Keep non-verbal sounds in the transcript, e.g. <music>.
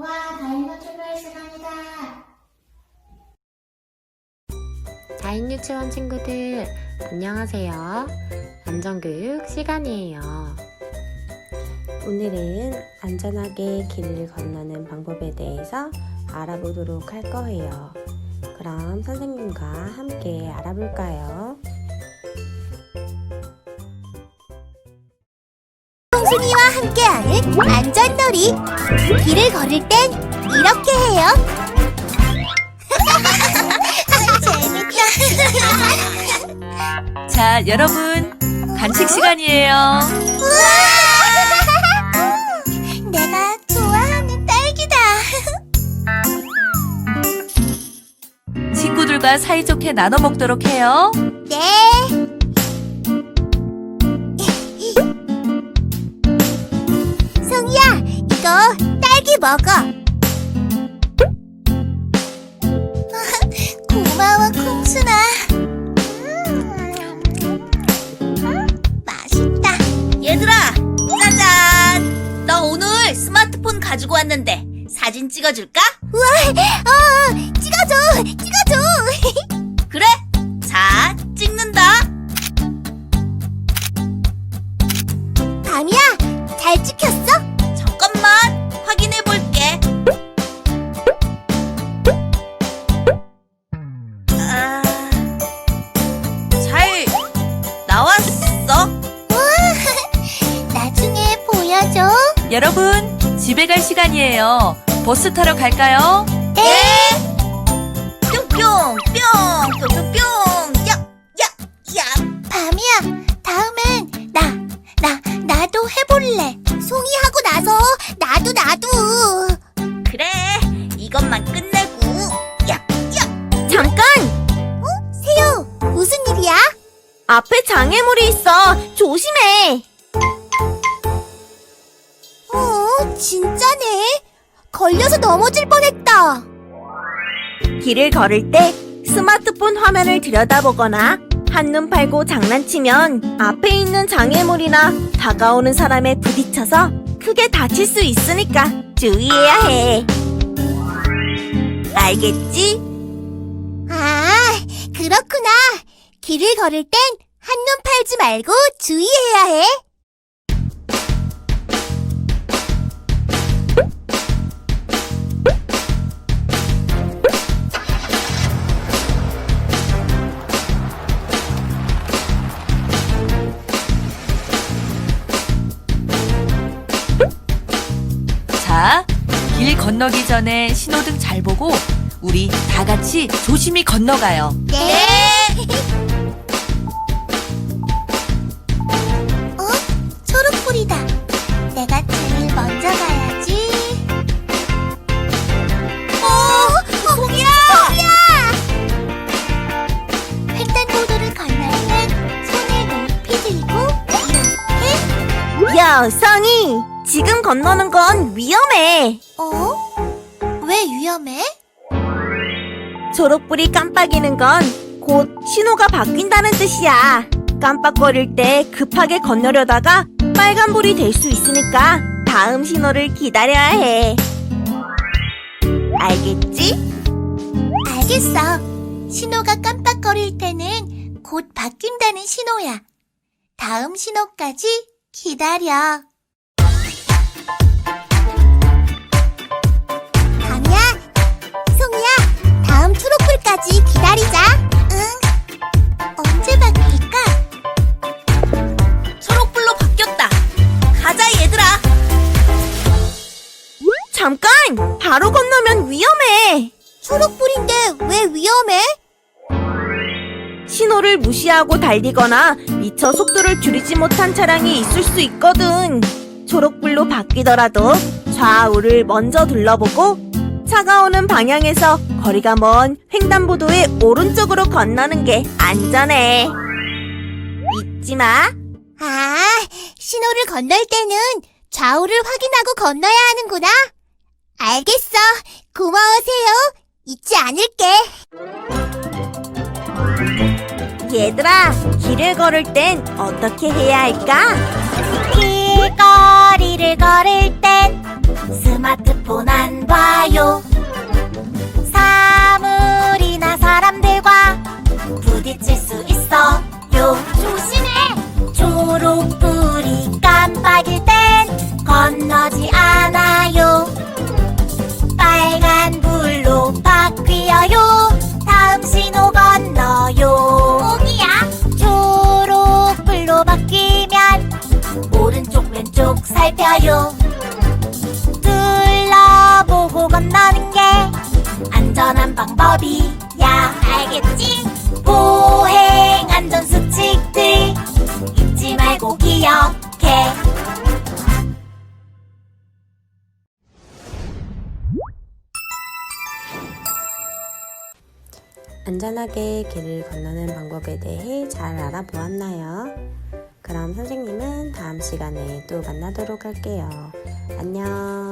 와, 다인거 출발 시간이다. 다인 유치원 친구들, 안녕하세요. 안전교육 시간이에요. 오늘은 안전하게 길을 건너는 방법에 대해서 알아보도록 할 거예요. 그럼 선생님과 함께 알아볼까요? 순이와 함께하는 안전놀이. 길을 걸을 땐 이렇게 해요. 재밌다. 자, 여러분, 간식 시간이에요. 내가 좋아하는 딸기다. 친구들과 사이좋게 나눠 먹도록 해요. 네. 먹어. <laughs> 고마워, 콩순아. 음, 맛있다. 얘들아, 짜잔! 나 오늘 스마트폰 가지고 왔는데 사진 찍어줄까? 어, 찍어줘, 찍어줘. 여러분, 집에 갈 시간이에요. 버스 타러 갈까요? 네. 뿅뿅, 뿅, 뿅뿅 뿅, 야, 야, 야. 밤이야, 다음엔 나, 나, 나도 해볼래. 송이 하고 나서 나도 나도. 그래, 이것만 끝내고, 야, 야. 잠깐! 어? 세요, 무슨 일이야? 앞에 장애물이 있어. 조심해. 진짜네. 걸려서 넘어질 뻔했다. 길을 걸을 때 스마트폰 화면을 들여다보거나 한눈 팔고 장난치면 앞에 있는 장애물이나 다가오는 사람에 부딪혀서 크게 다칠 수 있으니까 주의해야 해. 알겠지? 아, 그렇구나. 길을 걸을 땐 한눈 팔지 말고 주의해야 해. 건너기 전에 신호등 잘 보고 우리 다 같이 조심히 건너가요. 네. 어? 초록불이다. 내가 제일 먼저 가야지. 어, 송이야! 송이야! 횡단보도를 건널 땐 손을 높이 들고 이렇게. 여성이 지금 건너는 건 위험해. 어? 왜 위험해? 초록불이 깜빡이는 건 곧 신호가 바뀐다는 뜻이야. 깜빡거릴 때 급하게 건너려다가 빨간불이 될 수 있으니까 다음 신호를 기다려야 해. 알겠지? 알겠어. 신호가 깜빡거릴 때는 곧 바뀐다는 신호야. 다음 신호까지 기다려. 초록불까지 기다리자. 응. 언제 바뀔까? 초록불로 바뀌었다. 가자 얘들아. 잠깐! 바로 건너면 위험해. 초록불인데 왜 위험해? 신호를 무시하고 달리거나 미처 속도를 줄이지 못한 차량이 있을 수 있거든. 초록불로 바뀌더라도 좌우를 먼저 둘러보고 차가 오는 방향에서 거리가 먼 횡단보도의 오른쪽으로 건너는 게 안전해. 잊지 마. 아, 신호를 건널 때는 좌우를 확인하고 건너야 하는구나. 알겠어. 고마워세요. 잊지 않을게. 얘들아, 길을 걸을 땐 어떻게 해야 할까? 길거리를 걸을 땐 스마트폰 안 봐요. 사물이나 사람들과 부딪힐 수 있어요. 조심해. 초록불이 깜빡일 땐 건너지 않아요. 빨간 불로 바뀌어요. 다음 신호 건너요. 오기야? 초록불로 바뀌면 오른쪽 왼쪽 살펴요 건너는 게 안전한 방법이야 알겠지? 보행 안전 수칙들 잊지 말고 기억해 안전하게 길을 건너는 방법에 대해 잘 알아보았나요? 그럼 선생님은 다음 시간에 또 만나도록 할게요. 안녕.